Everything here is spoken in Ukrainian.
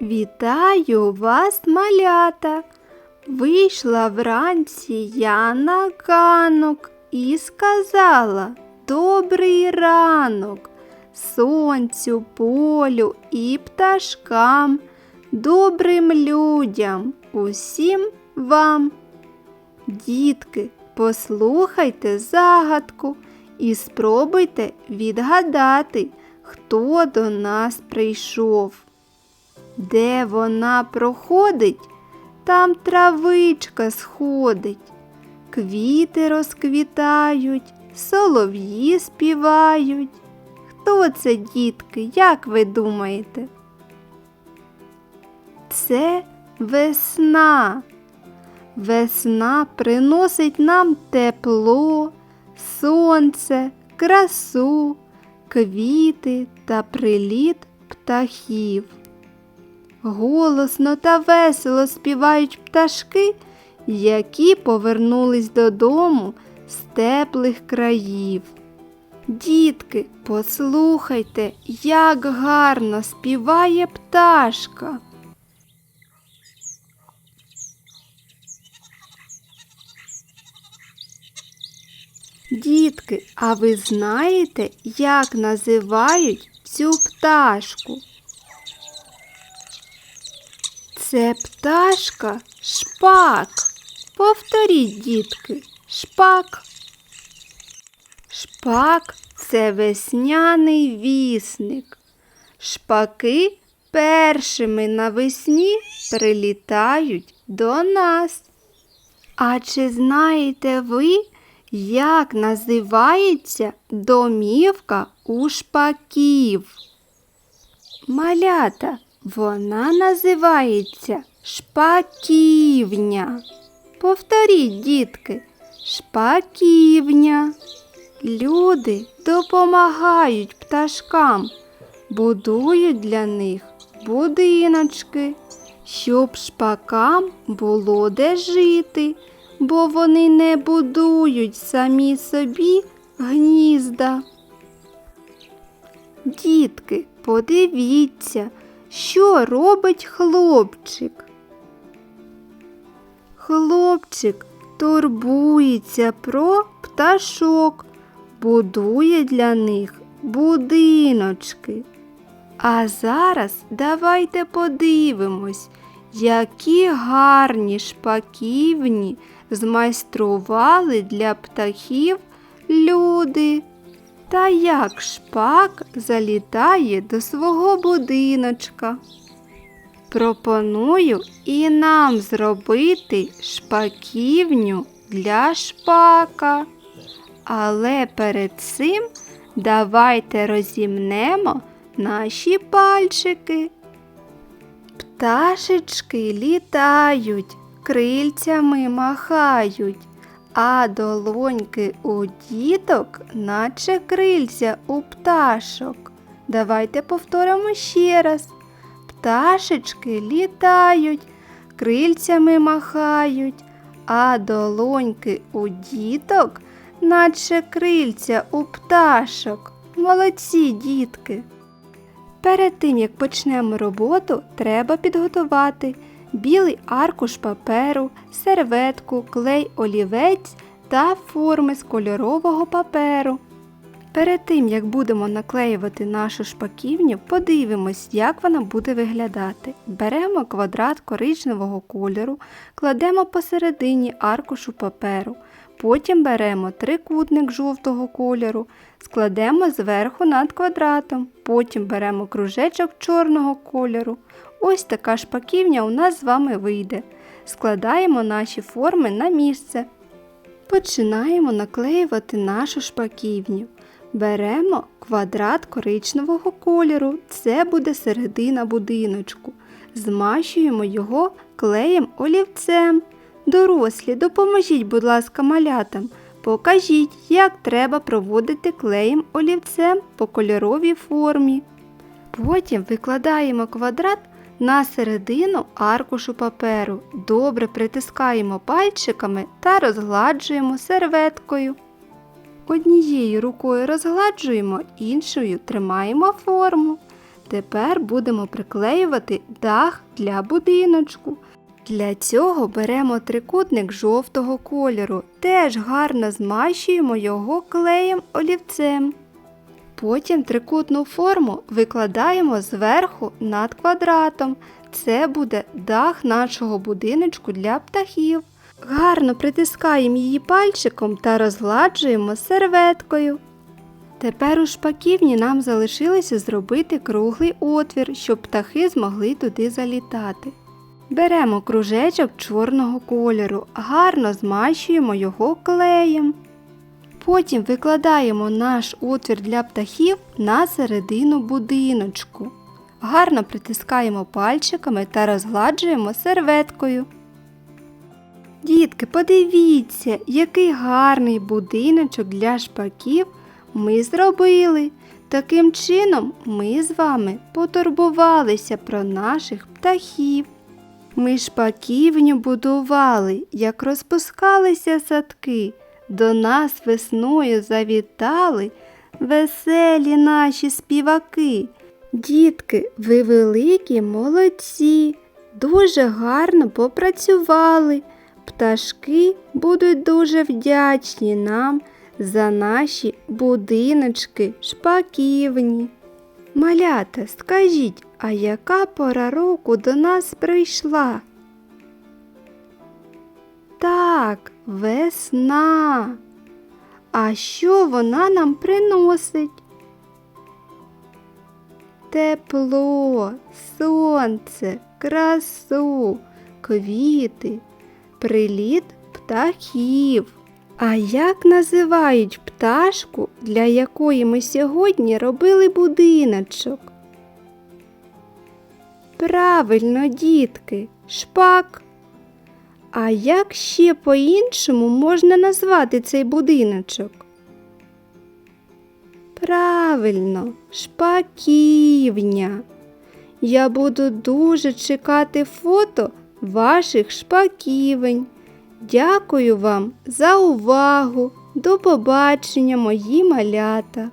Вітаю вас, малята. Вийшла вранці я на ганок і сказала Добрий ранок сонцю, полю і пташкам, добрим людям, усім вам. Дітки, послухайте загадку і спробуйте відгадати, хто до нас прийшов. Де вона проходить, там травичка сходить, квіти розквітають, солов'ї співають. Хто це, дітки, як ви думаєте? Це весна. Весна приносить нам тепло, сонце, красу, квіти та приліт птахів. Голосно та весело співають пташки, які повернулись додому з теплих країв. Дітки, послухайте, як гарно співає пташка. Дітки, а ви знаєте, як називають цю пташку? Це пташка шпак. Повторіть, дітки, шпак. Шпак це весняний вісник. Шпаки першими навесні прилітають до нас. А чи знаєте ви, як називається домівка у шпаків? Малята, вона називається шпаківня. Повторіть, дітки, шпаківня. Люди допомагають пташкам, будують для них будиночки, щоб шпакам було де жити, бо вони не будують самі собі гнізда. Дітки, подивіться, що робить хлопчик. Хлопчик турбується про пташок, будує для них будиночки. А зараз давайте подивимось, які гарні шпаківні змайстрували для птахів люди. Та як шпак залітає до свого будиночка. Пропоную і нам зробити шпаківню для шпака. Але перед цим давайте розімнемо наші пальчики. Пташечки літають, крильцями махають, а долоньки у діток, наче крильця у пташок. Давайте повторимо ще раз. Пташечки літають, крильцями махають, а долоньки у діток, наче крильця у пташок. Молодці, дітки! Перед тим, як почнемо роботу, треба підготувати білий аркуш паперу, серветку, клей олівець та форми з кольорового паперу. Перед тим, як будемо наклеювати нашу шпаківню, подивимось, як вона буде виглядати. Беремо квадрат коричневого кольору, кладемо посередині аркушу паперу. Потім беремо трикутник жовтого кольору, складемо зверху над квадратом. Потім беремо кружечок чорного кольору. Ось така шпаківня у нас з вами вийде. Складаємо наші форми на місце. Починаємо наклеювати нашу шпаківню. Беремо квадрат коричневого кольору, це буде середина будиночку. Змащуємо його клеєм олівцем. Дорослі, допоможіть, будь ласка, малятам. Покажіть, як треба проводити клеєм олівцем по кольоровій формі. Потім викладаємо квадрат на середину аркушу паперу. Добре притискаємо пальчиками та розгладжуємо серветкою. Однією рукою розгладжуємо, іншою тримаємо форму. Тепер будемо приклеювати дах для будиночку. Для цього беремо трикутник жовтого кольору, теж гарно змащуємо його клеєм олівцем. Потім трикутну форму викладаємо зверху над квадратом. Це буде дах нашого будиночку для птахів. Гарно притискаємо її пальчиком та розгладжуємо серветкою. Тепер у шпаківні нам залишилося зробити круглий отвір, щоб птахи змогли туди залітати. Беремо кружечок чорного кольору, гарно змащуємо його клеєм. Потім викладаємо наш отвір для птахів на середину будиночку. Гарно притискаємо пальчиками та розгладжуємо серветкою. Дітки, подивіться, який гарний будиночок для шпаків ми зробили. Таким чином ми з вами потурбувалися про наших птахів. Ми шпаківню будували, як розпускалися садки, до нас весною завітали веселі наші співаки. Дітки, ви великі молодці, дуже гарно попрацювали. Пташки будуть дуже вдячні нам за наші будиночки шпаківні. Малята, скажіть, а яка пора року до нас прийшла? Так, весна. А що вона нам приносить? Тепло, сонце, красу, квіти, приліт птахів. А як називають пташку, для якої ми сьогодні робили будиночок? Правильно, дітки, шпак. А як ще по-іншому можна назвати цей будиночок? Правильно, шпаківня. Я буду дуже чекати фото ваших шпаківень. Дякую вам за увагу. До побачення, мої малята.